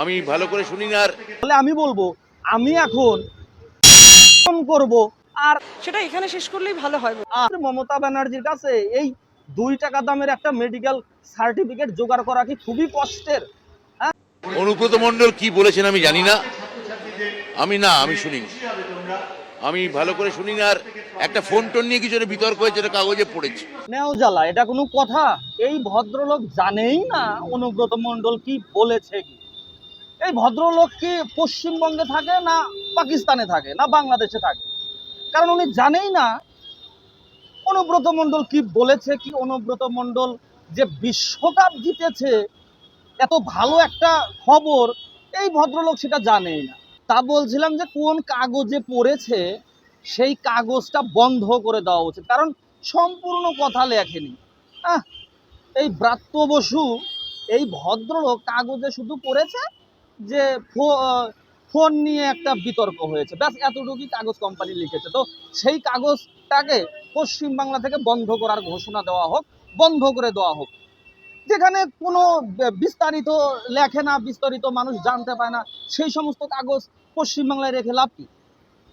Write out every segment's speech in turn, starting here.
আমি ভালো করে শুনি না আর তাহলে আমি বলব আমি এখন করব। আর সেটা এখানে শেষ করলেই ভালো হয়। আর মমতা ব্যানার্জির কাছে এই দুই টাকা দামের একটা মেডিকেল সার্টিফিকেট জোগাড় করা কি খুবই কষ্টের। অনুব্রত মণ্ডল কি বলেছেন আমি জানি না। আমি না আমি শুনিনি আমি ভালো করে শুনি না আর একটা ফোন টোন নিয়ে কিছু বিতর্ক হয়েছে এটা কাগজে পড়েছি। নেও জ্বালা এটা কোনো কথা। এই ভদ্রলোক জানেই না অনুব্রত মণ্ডল কি বলেছে কি। এই ভদ্রলোক কি পশ্চিমবঙ্গে থাকে না পাকিস্তানে থাকে, না বাংলাদেশে থাকে? কারণ উনি জানেই না অনুব্রত মণ্ডল কি বলেছে, কি অনুব্রত মণ্ডল যে বিশ্বকাপ জিতেছে, এত ভালো একটা খবর, এই ভদ্রলোক সেটা জানেই না। তা বলছিলাম যে কোন কাগজে পড়েছে, সেই কাগজটা বন্ধ করে দেওয়া উচিত কারণ সম্পূর্ণ কথা লেখেনি। এই ব্রাত্য বসু, এই ভদ্রলোক কাগজে শুধু পড়েছে যে ফোন নিয়ে একটা বিতর্ক হয়েছে। ব্যাস, এতটুকুই কাগজ কোম্পানি লিখেছে। তো সেই কাগজটাকে পশ্চিমবাংলা থেকে বন্ধ করার ঘোষণা দেওয়া হোক, বন্ধ করে দেওয়া হোক। যেখানে কোনো বিস্তারিত লেখে না, বিস্তারিত মানুষ জানতে পায় না, সেই সমস্ত কাগজ পশ্চিমবাংলায় রেখে লাভ কি?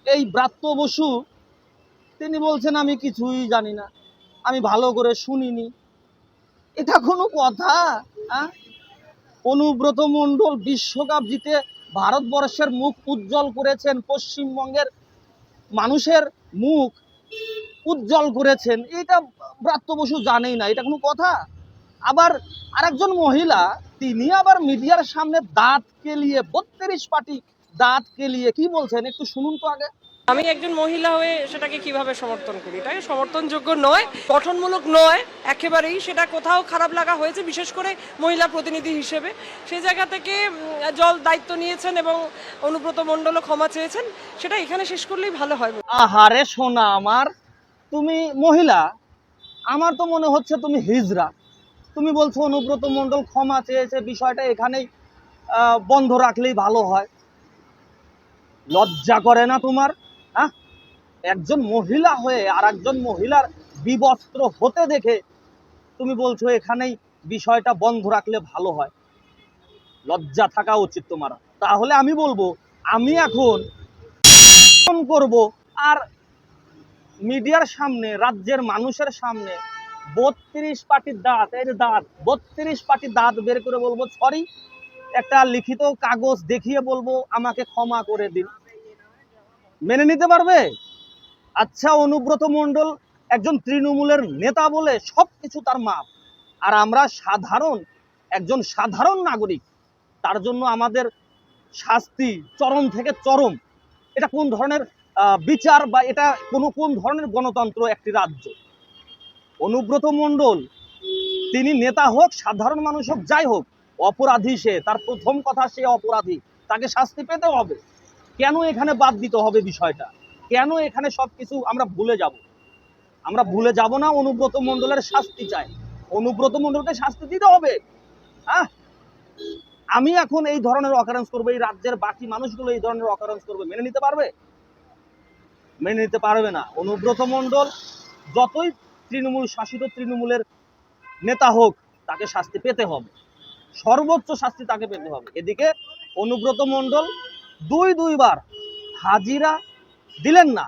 এই ব্রাত্য বসু, তিনি বলছেন, আমি কিছুই জানি না। আমি ভালো করে শুনিনি। এটা কোনো কথা? হ্যাঁ অনুব্রত মণ্ডল বিশ্বকাপ জিতে ভারতবর্ষের মুখ উজ্জ্বল করেছেন, পশ্চিমবঙ্গের মানুষের মুখ উজ্জ্বল করেছেন। এটা ব্রাত্য বসু জানেই না, এটা কোনো কথা? আবার আরেকজন মহিলা, তিনি আবার মিডিয়ার সামনে দাঁত কেলিয়ে, বত্রিশ পাটি দাঁত কেলিয়ে, কি বলছেন? একটু শুনুন তো আগে। আমি একজন মহিলা হয়ে সেটাকে কীভাবে সমর্থন করি? এটাকে সমর্থনযোগ্য নয়, গঠনমূলক নয়, একেবারেই সেটা কোথাও খারাপ লাগা হয়েছে, বিশেষ করে মহিলা প্রতিনিধি হিসেবে। সেই জায়গা থেকে জল দায়িত্ব নিয়েছেন এবং অনুব্রত মণ্ডলও ক্ষমা চেয়েছেন, সেটা এখানে শেষ করলেই ভালো হয়। আহারে সোনা আমার, তুমি মহিলা, আমার তো মনে হচ্ছে তুমি হিজরা তুমি বলছো অনুব্রত মণ্ডল ক্ষমা চেয়েছে, বিষয়টা এখানেই বন্ধ রাখলেই ভালো হয়। লজ্জা করে না তোমার? একজন মহিলা হয়ে আর একজন মহিলার বিবস্ত্র হতে দেখে তুমি বলছো এখানেই বিষয়টা বন্ধ রাখলে ভালো হয়। লজ্জা থাকা উচিত তোমার। তাহলে আমি বলব, আমি এখন ফোন করব আর মিডিয়ার সামনে, রাজ্যের মানুষের সামনে বত্রিশ পাটির দাঁত যে দাঁত, বত্রিশ পাটির দাঁত বের করে বলব সরি একটা লিখিত কাগজ দেখিয়ে বলব, আমাকে ক্ষমা করে দিন। মেনে নিতে পারবে? আচ্ছা অনুব্রত মণ্ডল একজন তৃণমূলের নেতা বলে সব কিছু তার মাপ। আর আমরা সাধারণ, একজন সাধারণ নাগরিক, তার জন্য আমাদের শাস্তি চরম থেকে চরম। এটা কোন ধরনের বিচার বা এটা কোনো কোন ধরনের গণতন্ত্র একটি রাজ্য? অনুব্রত মণ্ডল, তিনি নেতা হোক, সাধারণ মানুষ হোক, যাই হোক, অপরাধী সে, তার প্রথম কথা সে অপরাধী। তাকে শাস্তি পেতে হবে। কেন এখানে বাদ দিতে হবে বিষয়টা? কেন এখানে সবকিছু আমরা ভুলে যাব? আমরা ভুলে যাব না, অনুব্রত মণ্ডলের শাস্তি চাই। অনুব্রত মণ্ডলকে শাস্তি দিতে হবে। হ্যাঁ আমি এখন এই ধরনের অকারেন্স করব, এই রাজ্যের বাকি মানুষগুলো এই ধরনের অকারেন্স করবে, মেনে নিতে পারবে? মেনে নিতে পারবে না। অনুব্রত মণ্ডল যতই তৃণমূল শাসিত তৃণমূলের নেতা হোক, তাকে শাস্তি পেতে হবে। সর্বোচ্চ শাস্তি তাকে পেতে হবে। এদিকে অনুব্রত মণ্ডল দুই দুইবার হাজিরা দিলেন না।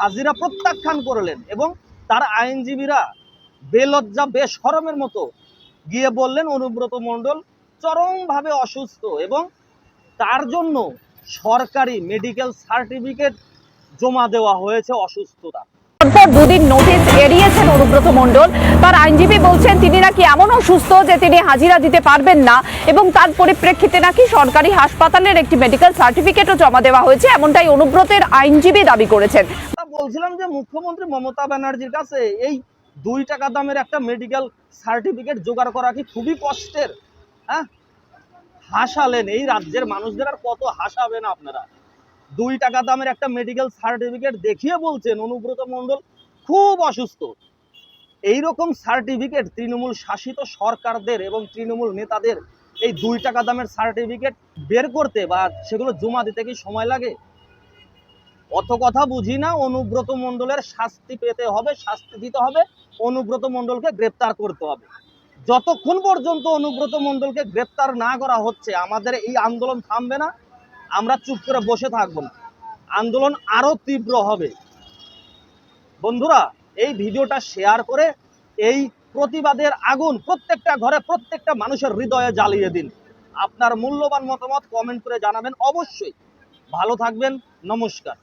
হাজিরা প্রত্যাখ্যান করলেন এবং তার আইনজীবীরা বেলজ্জা, বেশরমের মতো গিয়ে বললেন, অনুব্রত মণ্ডল চরমভাবে অসুস্থ এবং তার জন্য সরকারি মেডিকেল সার্টিফিকেট জমা দেওয়া হয়েছে অসুস্থতা। দুদিন এড়িয়েছেন অনুব্রত মণ্ডল। তার আইনজীবী বলছেন, তিনি নাকি যে তিনি হাজিরা দিতে পারবেন না এবং তার পরিপ্রেক্ষিতে নাকি সরকারি হাসপাতালের একটি মেডিকেল সার্টিফিকেটও জমা দেওয়া হয়েছে অনুব্রতের আইনজীবী দাবি করেছেন। বলছিলাম যে মুখ্যমন্ত্রী মমতা ব্যানার্জির কাছে এই দুই টাকা দামের একটা মেডিকেল সার্টিফিকেট জোগাড় করা কি খুবই কষ্টের হ্যাঁ? হাসালেন এই রাজ্যের মানুষদের আর কত হাসাবেন আপনারা? দুই টাকা দামের একটা মেডিকেল সার্টিফিকেট দেখিয়ে বলছেন অনুব্রত মণ্ডল, খুব অসুস্থ। এই রকম সার্টিফিকেট তৃণমূল শাসিত সরকারদের এবং তৃণমূল নেতাদের এই দুই টাকা দামের সার্টিফিকেট বের করতে বা সেগুলো জমা দিতে কি সময় লাগে? অত কথা বুঝি না, অনুব্রত মণ্ডলের শাস্তি পেতে হবে, শাস্তি দিতে হবে, অনুব্রত মণ্ডলকে গ্রেপ্তার করতে হবে। যতক্ষণ পর্যন্ত অনুব্রত মণ্ডলকে গ্রেপ্তার না করা হচ্ছে, আমাদের এই আন্দোলন থামবে না। আমরা চুপ করে বসে থাকব না। আন্দোলন আরও তীব্র হবে। বন্ধুরা, এই ভিডিওটা শেয়ার করে এই প্রতিবাদের আগুন প্রত্যেকটা ঘরে, প্রত্যেকটা মানুষের হৃদয়ে জ্বালিয়ে দিন। আপনার মূল্যবান মতামত কমেন্ট করে জানাবেন অবশ্যই। ভালো থাকবেন, নমস্কার।